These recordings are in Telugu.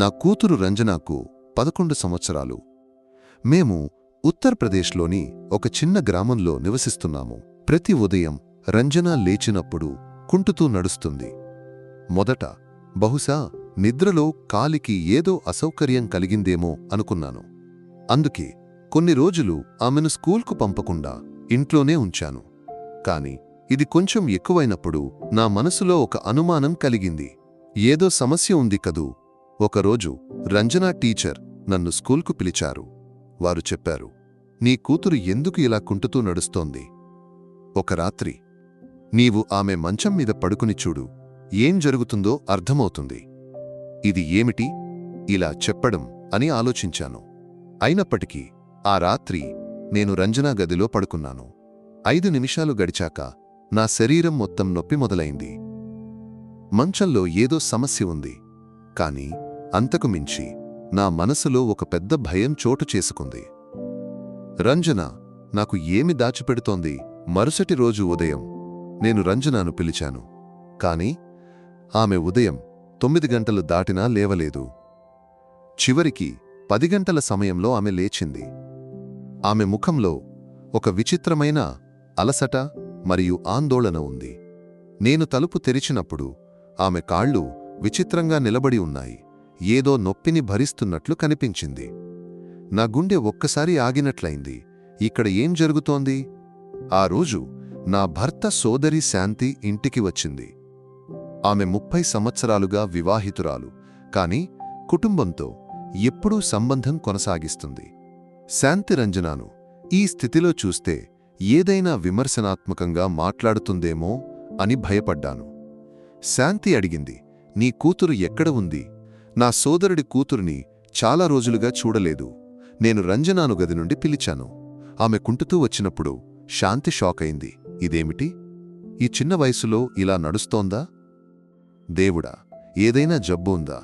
నా కూతురు రంజనాకు పదకొండు సంవత్సరాలు. మేము ఉత్తరప్రదేశ్లోని ఒక చిన్న గ్రామంలో నివసిస్తున్నాము. ప్రతి ఉదయం రంజన లేచినప్పుడు కుంటుతూ నడుస్తుంది. మొదట బహుశా నిద్రలో కాలికి ఏదో అసౌకర్యం కలిగిందేమో అనుకున్నాను. అందుకే కొన్ని రోజులు ఆమెను స్కూల్కు పంపకుండా ఇంట్లోనే ఉంచాను. కాని ఇది కొంచెం ఎక్కువైనప్పుడు నా మనసులో ఒక అనుమానం కలిగింది. ఏదో సమస్య ఉంది కదూ? ఒకరోజు రంజనా టీచర్ నన్ను స్కూల్కు పిలిచారు. వారు చెప్పారు నీ కూతురు ఎందుకు ఇలా కుంటుతూ నడుస్తోంది? ఒక రాత్రి నీవు ఆమె మంచం మీద పడుకుని చూడు ఏం జరుగుతుందో అర్థమవుతుంది. ఇది ఏమిటి? ఇలా చెప్పడం అని ఆలోచించాను. అయినప్పటికీ ఆ రాత్రి నేను రంజనా గదిలో పడుకున్నాను. ఐదు నిమిషాలు గడిచాక నా శరీరం మొత్తం నొప్పి మొదలైంది. మంచంలో ఏదో సమస్య ఉంది. కాని అంతకు మించి నా మనసులో ఒక పెద్ద భయం చోటు చేసుకుంది. రంజన నాకు ఏమి దాచిపెడుతోంది? మరుసటి రోజు ఉదయం నేను రంజనాను పిలిచాను. కాని ఆమె ఉదయం తొమ్మిది గంటలు దాటినా లేవలేదు. చివరికి పది గంటల సమయంలో ఆమె లేచింది. ఆమె ముఖంలో ఒక విచిత్రమైన అలసట మరియు ఆందోళన ఉంది. నేను తలుపు తెరిచినప్పుడు ఆమె కాళ్ళు విచిత్రంగా నిలబడి ఉన్నాయి. ఏదో నొప్పిని భరిస్తున్నట్లు కనిపించింది. నా గుండె ఒక్కసారి ఆగినట్లయింది. ఇక్కడ ఏం జరుగుతోంది? ఆ రోజు నా భర్త సోదరి శాంతి ఇంటికి వచ్చింది. ఆమె ముప్పై సంవత్సరాలుగా వివాహితురాలు. కాని కుటుంబంతో ఎప్పుడూ సంబంధం కొనసాగిస్తుంది. శాంతి రంజనాను ఈ స్థితిలో చూస్తే ఏదైనా విమర్శనాత్మకంగా మాట్లాడుతుందేమో అని భయపడ్డాను. శాంతి అడిగింది నీ కూతురు ఎక్కడ ఉంది? నా సోదరుడి కూతురిని చాలా రోజులుగా చూడలేదు. నేను రంజనాను గది నుండి పిలిచాను. ఆమె కుంటుతూ వచ్చినప్పుడు శాంతి షాక్ అయింది ఇదేమిటి? ఈ చిన్న వయసులో ఇలా నడుస్తోందా? దేవుడా ఏదైనా జబ్బు ఉందా?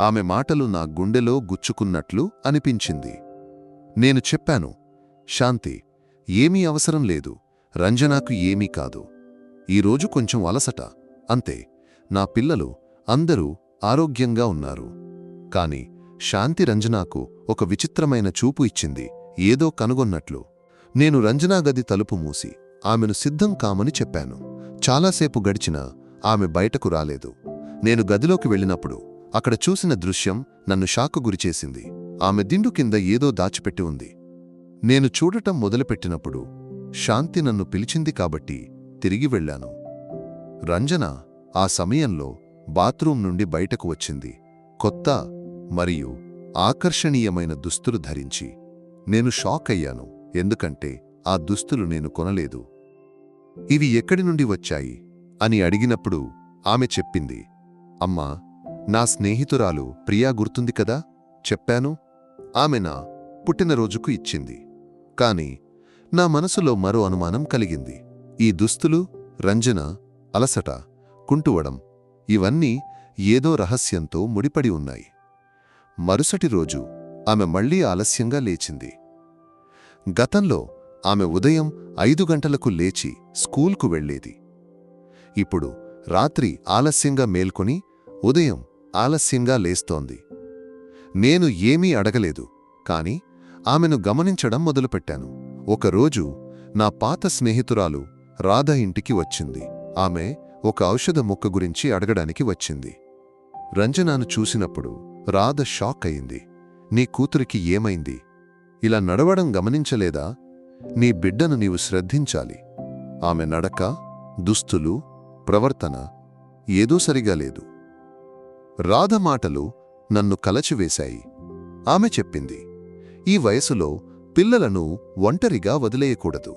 ఆమె మాటలు నా గుండెలో గుచ్చుకున్నట్లు అనిపించింది. నేను చెప్పాను శాంతి ఏమీ అవసరం లేదు. రంజనాకు ఏమీ కాదు. ఈరోజు కొంచెం అలసట అంతే. నా పిల్లలు అందరూ ఆరోగ్యంగా ఉన్నారు. కాని శాంతి రంజనాకు ఒక విచిత్రమైన చూపు ఇచ్చింది. ఏదో కనుగొన్నట్లు నేను రంజనా గది తలుపు మూసి ఆమెను సిద్ధం కామని చెప్పాను. చాలాసేపు గడిచినా ఆమె బయటకు రాలేదు. నేను గదిలోకి వెళ్ళినప్పుడు అక్కడ చూసిన దృశ్యం నన్ను షాకు గురిచేసింది ఆమె దిండు కింద ఏదో దాచిపెట్టి ఉంది. నేను చూడటం మొదలుపెట్టినప్పుడు శాంతి నన్ను పిలిచింది కాబట్టి తిరిగి వెళ్ళాను. రంజన ఆ సమయంలో బాత్రూం నుండి బయటకు వచ్చింది. కొత్త మరియు ఆకర్షణీయమైన దుస్తులు ధరించి. నేను షాక్ అయ్యాను. ఎందుకంటే ఆ దుస్తులు నేను కొనలేదు. ఇవి ఎక్కడి నుండి వచ్చాయి? అని అడిగినప్పుడు ఆమె చెప్పింది. అమ్మా నా స్నేహితురాలు ప్రియా గుర్తుంది కదా? చెప్పాను. ఆమె నా పుట్టినరోజుకు ఇచ్చింది. కాని నా మనసులో మరో అనుమానం కలిగింది. ఈ దుస్తులు రంజన అలసట కుంటువడం ఇవన్నీ ఏదో రహస్యంతో ముడిపడి ఉన్నాయి. మరుసటి రోజు ఆమె మళ్ళీ ఆలస్యంగా లేచింది. గతంలో ఆమె ఉదయం ఐదు గంటలకు లేచి స్కూల్కు వెళ్ళేది ఇప్పుడు రాత్రి ఆలస్యంగా మేల్కొని ఉదయం ఆలస్యంగా లేస్తోంది. నేను ఏమీ అడగలేదు కాని ఆమెను గమనించడం మొదలుపెట్టాను. ఒకరోజు నా పాత స్నేహితురాలు రాధ ఇంటికి వచ్చింది. ఆమె ఒక ఔషధ మొక్క గురించి అడగడానికి వచ్చింది. రంజనాను చూసినప్పుడు రాధ షాక్ అయింది. నీ కూతురికి ఏమైంది? ఇలా నడవడం గమనించలేదా? నీ బిడ్డను నీవు శ్రద్ధించాలి. ఆమె నడక దుస్తులు ప్రవర్తన ఏదో సరిగా లేదు. రాధ మాటలు నన్ను కలచివేశాయి. ఆమె చెప్పింది ఈ వయసులో పిల్లలను ఒంటరిగా వదిలేయకూడదు.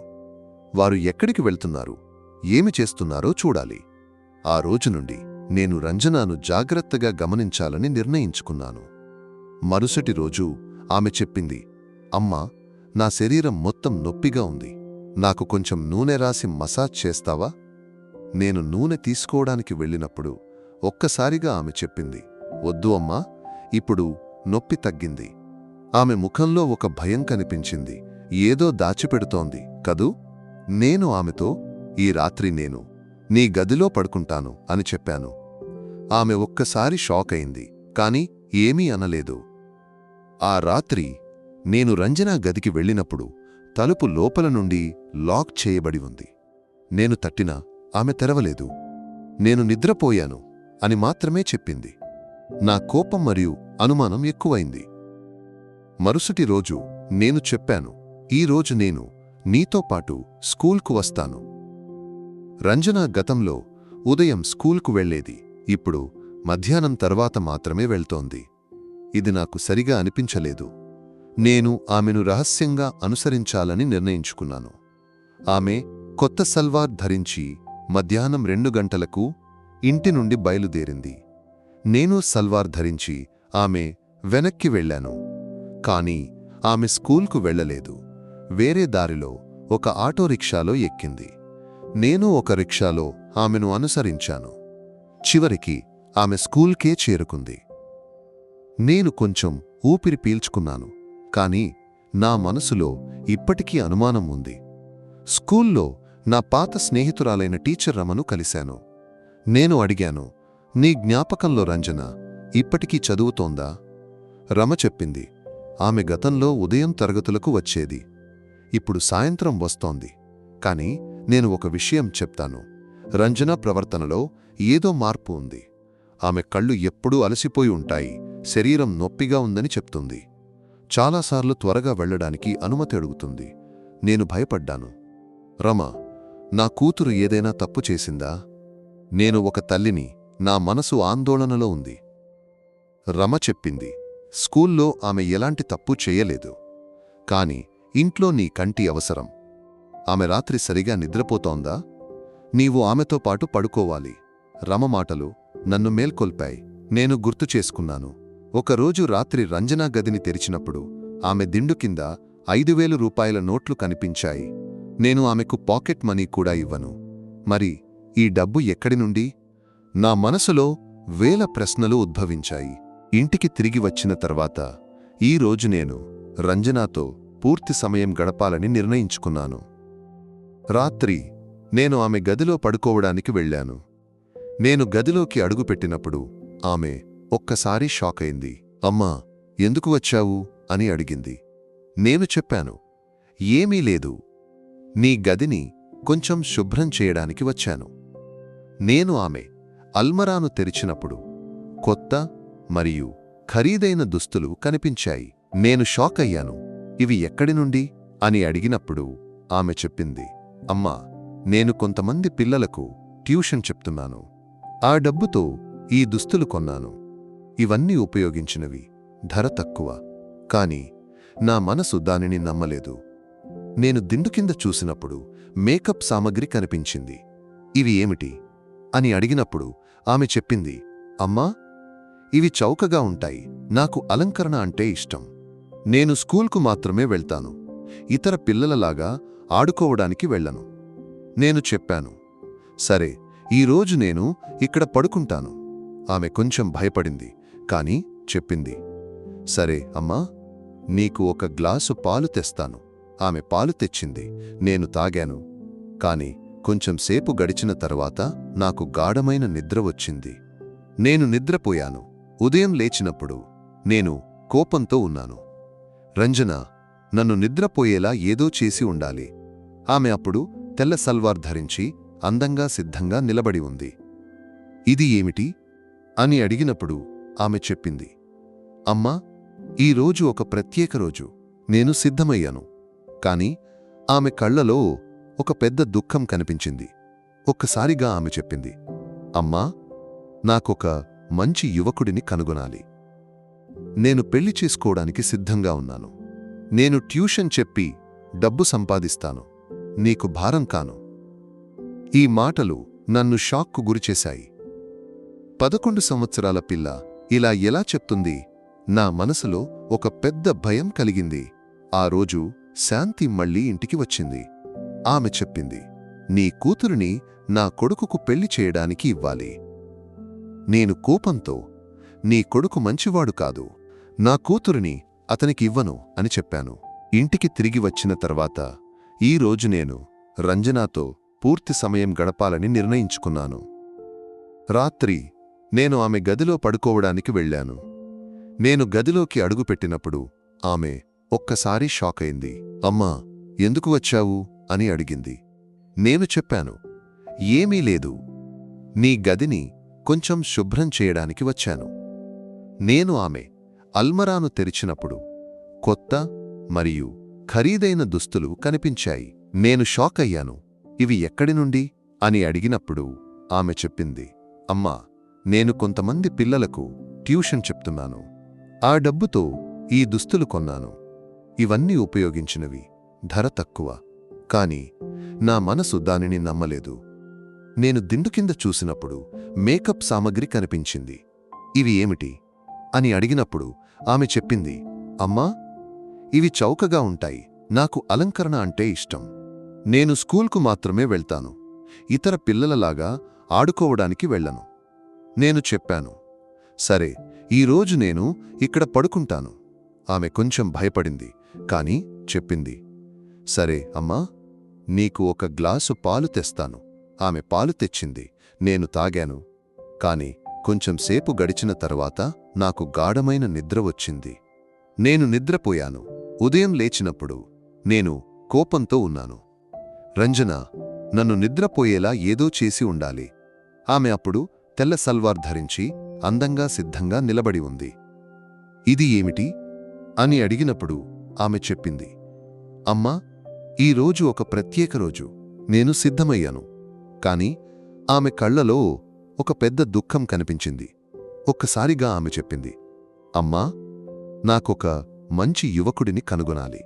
వారు ఎక్కడికి వెళ్తున్నారు? ఏమి చేస్తున్నారో చూడాలి. ఆ రోజు నుండి నేను రంజనాను జాగ్రత్తగా గమనించాలని నిర్ణయించుకున్నాను. మరుసటి రోజు ఆమె చెప్పింది అమ్మా నా శరీరం మొత్తం నొప్పిగా ఉంది. నాకు కొంచెం నూనె రాసి మసాజ్ చేస్తావా? నేను నూనె తీసుకోవడానికి వెళ్ళినప్పుడు ఒక్కసారిగా ఆమె చెప్పింది వద్దు అమ్మా ఇప్పుడు నొప్పి తగ్గింది. ఆమె ముఖంలో ఒక భయం కనిపించింది ఏదో దాచిపెడుతోంది కదూ? నేను ఆమెతో ఈ రాత్రి నేను నీ గదిలో పడుకుంటాను అని చెప్పాను. ఆమె ఒక్కసారి షాక్ అయింది కాని ఏమీ అనలేదు. ఆ రాత్రి నేను రంజనా గదికి వెళ్ళినప్పుడు తలుపు లోపల నుండి లాక్ చేయబడి ఉంది. నేను తట్టినా ఆమె తెరవలేదు. నేను నిద్రపోయాను అని మాత్రమే చెప్పింది. నా కోపం మరియు అనుమానం ఎక్కువైంది. మరుసటి రోజు నేను చెప్పాను ఈ రోజు నేను నీతో పాటు స్కూల్కు వస్తాను. రంజన గతంలో ఉదయం స్కూల్కు వెళ్ళేది ఇప్పుడు మధ్యాహ్నం తర్వాత మాత్రమే వెళ్తోంది. ఇది నాకు సరిగా అనిపించలేదు. నేను ఆమెను రహస్యంగా అనుసరించాలని నిర్ణయించుకున్నాను. ఆమె కొత్త సల్వార్ ధరించి మధ్యాహ్నం రెండు గంటలకు ఇంటి నుండి బయలుదేరింది. నేను సల్వార్ ధరించి ఆమె వెనక్కి వెళ్ళాను. కాని ఆమె స్కూల్కు వెళ్ళలేదు. వేరే దారిలో ఒక ఆటోరిక్షాలో ఎక్కింది. నేను ఒక రిక్షాలో ఆమెను అనుసరించాను. చివరికి ఆమె స్కూల్కే చేరుకుంది. నేను కొంచెం ఊపిరి పీల్చుకున్నాను కాని నా మనసులో ఇప్పటికీ అనుమానం ఉంది. స్కూల్లో నా పాత స్నేహితురాలైన టీచర్ రమను కలిశాను. నేను అడిగాను నీ జ్ఞాపకంలో రంజన ఇప్పటికీ చదువుతోందా? రమ చెప్పింది ఆమె గతంలో ఉదయం తరగతులకు వచ్చేది. ఇప్పుడు సాయంత్రం వస్తోంది. కాని నేను ఒక విషయం చెప్తాను. రంజన ప్రవర్తనలో ఏదో మార్పు ఉంది. ఆమె కళ్ళు ఎప్పుడూ అలసిపోయి ఉంటాయి. శరీరం నొప్పిగా ఉందని చెప్తుంది. చాలాసార్లు త్వరగా వెళ్ళడానికి అనుమతి అడుగుతుంది. నేను భయపడ్డాను. రమ నా కూతురు ఏదైనా తప్పు చేసిందా? నేను ఒక తల్లిని నా మనసు ఆందోళనలో ఉంది. రమ చెప్పింది. స్కూల్లో ఆమె ఎలాంటి తప్పు చేయలేదు. కాని ఇంట్లో నీ కంటి అవసరం. ఆమె రాత్రి సరిగా నిద్రపోతోందా? నీవు ఆమెతో పాటు పడుకోవాలి. రమ మాటలు నన్ను మేల్కొల్పాయి. నేను గుర్తు చేసుకున్నాను. ఒకరోజు రాత్రి రంజనా గదిని తెరిచినప్పుడు ఆమె దిండు కింద ఐదు వేలు రూపాయల నోట్లు కనిపించాయి. నేను ఆమెకు పాకెట్ మనీ కూడా ఇవ్వను. మరి ఈ డబ్బు ఎక్కడి నుండి? నా మనసులో వేల ప్రశ్నలు ఉద్భవించాయి. ఇంటికి తిరిగి వచ్చిన తర్వాత ఈ రోజు నేను రంజనాతో పూర్తి సమయం గడపాలని నిర్ణయించుకున్నాను. రాత్రి నేను ఆమె గదిలో పడుకోవడానికి వెళ్ళాను. నేను గదిలోకి అడుగుపెట్టినప్పుడు ఆమె ఒక్కసారి షాక్ అయింది. అమ్మా ఎందుకు వచ్చావు? అని అడిగింది. నేను చెప్పాను ఏమీ లేదు. నీ గదిని కొంచెం శుభ్రం చేయడానికి వచ్చాను. నేను ఆమె అల్మరాను తెరిచినప్పుడు కొత్త మరియు ఖరీదైన దుస్తులు కనిపించాయి. నేను షాక్ అయ్యాను. ఇవి ఎక్కడి నుండి? అని అడిగినప్పుడు ఆమె చెప్పింది. అమ్మా నేను కొంతమంది పిల్లలకు ట్యూషన్ చెప్తున్నాను. ఆ డబ్బుతో ఈ దుస్తులు కొన్నాను. ఇవన్నీ ఉపయోగించినవి ధర తక్కువ. కాని నా మనసు దానిని నమ్మలేదు. నేను దిండు కింద చూసినప్పుడు మేకప్ సామగ్రి కనిపించింది. ఇవి ఏమిటి? అని అడిగినప్పుడు ఆమె చెప్పింది అమ్మా ఇవి చౌకగా ఉంటాయి. నాకు అలంకరణ అంటే ఇష్టం. నేను స్కూల్కు మాత్రమే వెళ్తాను. ఇతర పిల్లలలాగా ఆడుకోవడానికి వెళ్ళను. నేను చెప్పాను సరే ఈరోజు నేను ఇక్కడ పడుకుంటాను. ఆమె కొంచెం భయపడింది కాని చెప్పింది సరే అమ్మా నీకు ఒక గ్లాసు పాలు తెస్తాను. ఆమె పాలు తెచ్చింది నేను తాగాను కాని కొంచెం సేపు గడిచిన తరువాత నాకు గాఢమైన నిద్ర వచ్చింది. నేను నిద్రపోయాను ఉదయం లేచినప్పుడు నేను కోపంతో ఉన్నాను. రంజన నన్ను నిద్రపోయేలా ఏదో చేసి ఉండాలి ఆమె అప్పుడు తెల్ల సల్వార్ ధరించి అందంగా సిద్ధంగా నిలబడి ఉంది. ఇది ఏమిటి? అని అడిగినప్పుడు ఆమె చెప్పింది. అమ్మా ఈ రోజు ఒక ప్రత్యేక రోజు. నేను సిద్ధమయ్యాను. కాని ఆమె కళ్ళలో ఒక పెద్ద దుఃఖం కనిపించింది. ఒక్కసారిగా ఆమె చెప్పింది. అమ్మా నాకొక మంచి యువకుడిని కనుగొనాలి. నేను పెళ్ళి చేసుకోవడానికి సిద్ధంగా ఉన్నాను. నేను ట్యూషన్ చెప్పి డబ్బు సంపాదిస్తాను. నీకు భారం కాను. ఈ మాటలు నన్ను షాక్కు గురిచేశాయి. పదకొండు సంవత్సరాల పిల్ల ఇలా ఎలా చెప్తుంది? నా మనసులో ఒక పెద్ద భయం కలిగింది. ఆ రోజు శాంతి మళ్ళీ ఇంటికి వచ్చింది. ఆమె చెప్పింది నీ కూతురిని నా కొడుకుకు పెళ్ళి చేయడానికి ఇవ్వాలి. నేను కోపంతో నీ కొడుకు మంచివాడు కాదు. నా కూతురిని అతనికి ఇవ్వను అని చెప్పాను. ఇంటికి తిరిగి వచ్చిన తర్వాత ఈ రోజు నేను రంజనాతో పూర్తి సమయం గడపాలని నిర్ణయించుకున్నాను. రాత్రి నేను ఆమె గదిలో పడుకోవడానికి వెళ్ళాను. నేను గదిలోకి అడుగుపెట్టినప్పుడు ఆమె ఒక్కసారి షాక్ అయింది. అమ్మా ఎందుకు వచ్చావు? అని అడిగింది. నేను చెప్పాను ఏమీ లేదు. నీ గదిని కొంచెం శుభ్రం చేయడానికి వచ్చాను. నేను ఆమె అల్మరాను తెరిచినప్పుడు కొత్త మరియు ఖరీదైన దుస్తులు కనిపించాయి. నేను షాక్ అయ్యాను. ఇవి ఎక్కడి నుండి? అని అడిగినప్పుడు ఆమె చెప్పింది. అమ్మా నేను కొంతమంది పిల్లలకు ట్యూషన్ చెప్తున్నాను. ఆ డబ్బుతో ఈ దుస్తులు కొన్నాను. ఇవన్నీ ఉపయోగించినవి. ధర తక్కువ. కాని నా మనసు దానిని నమ్మలేదు. నేను దిండు కింద చూసినప్పుడు మేకప్ సామగ్రి కనిపించింది. ఇవి ఏమిటి? అని అడిగినప్పుడు ఆమె చెప్పింది. అమ్మా ఇవి చౌకగా ఉంటాయి. నాకు అలంకరణ అంటే ఇష్టం. నేను స్కూల్కు మాత్రమే వెళ్తాను. ఇతర పిల్లలలాగా ఆడుకోవడానికి వెళ్ళను. నేను చెప్పాను. సరే ఈరోజు నేను ఇక్కడ పడుకుంటాను. ఆమె కొంచెం భయపడింది కాని చెప్పింది. సరే అమ్మా నీకు ఒక గ్లాసు పాలు తెస్తాను. ఆమె పాలు తెచ్చింది. నేను తాగాను. కాని కొంచెం సేపు గడిచిన తర్వాత నాకు గాఢమైన నిద్ర వచ్చింది. నేను నిద్రపోయాను. ఉదయం లేచినప్పుడు నేను కోపంతో ఉన్నాను. రంజన నన్ను నిద్రపోయేలా ఏదో చేసి ఉండాలి. ఆమె అప్పుడు తెల్ల సల్వార్ ధరించి అందంగా సిద్ధంగా నిలబడి ఉంది. ఇది ఏమిటి? అని అడిగినప్పుడు ఆమె చెప్పింది. అమ్మా ఈ రోజు ఒక ప్రత్యేక రోజు. నేను సిద్ధమయ్యాను. కాని ఆమె కళ్ళలో ఒక పెద్ద దుఃఖం కనిపించింది. ఒక్కసారిగా ఆమె చెప్పింది. అమ్మా నాకొక మంచి యువకుడిని కనుగొనాలి.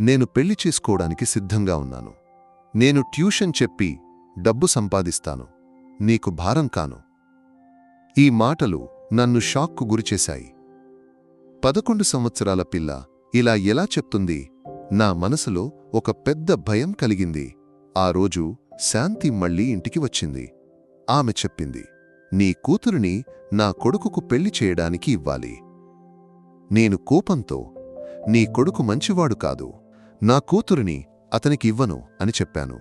నేను పెళ్ళి చేసుకోవడానికి సిద్ధంగా ఉన్నాను. నేను ట్యూషన్ చెప్పి డబ్బు సంపాదిస్తాను. నీకు భారం కాను. ఈ మాటలు నన్ను షాక్కు గురిచేశాయి. పదకొండు సంవత్సరాల పిల్ల ఇలా ఎలా చెప్తుంది? నా మనసులో ఒక పెద్ద భయం కలిగింది. ఆ రోజు శాంతి మళ్ళీ ఇంటికి వచ్చింది. ఆమె చెప్పింది నీ కూతురిని నా కొడుకుకు పెళ్ళి చేయడానికి ఇవ్వాలి. నేను కోపంతో నీ కొడుకు మంచివాడు కాదు. నా కూతురిని అతనికి ఇవ్వను అని చెప్పాను.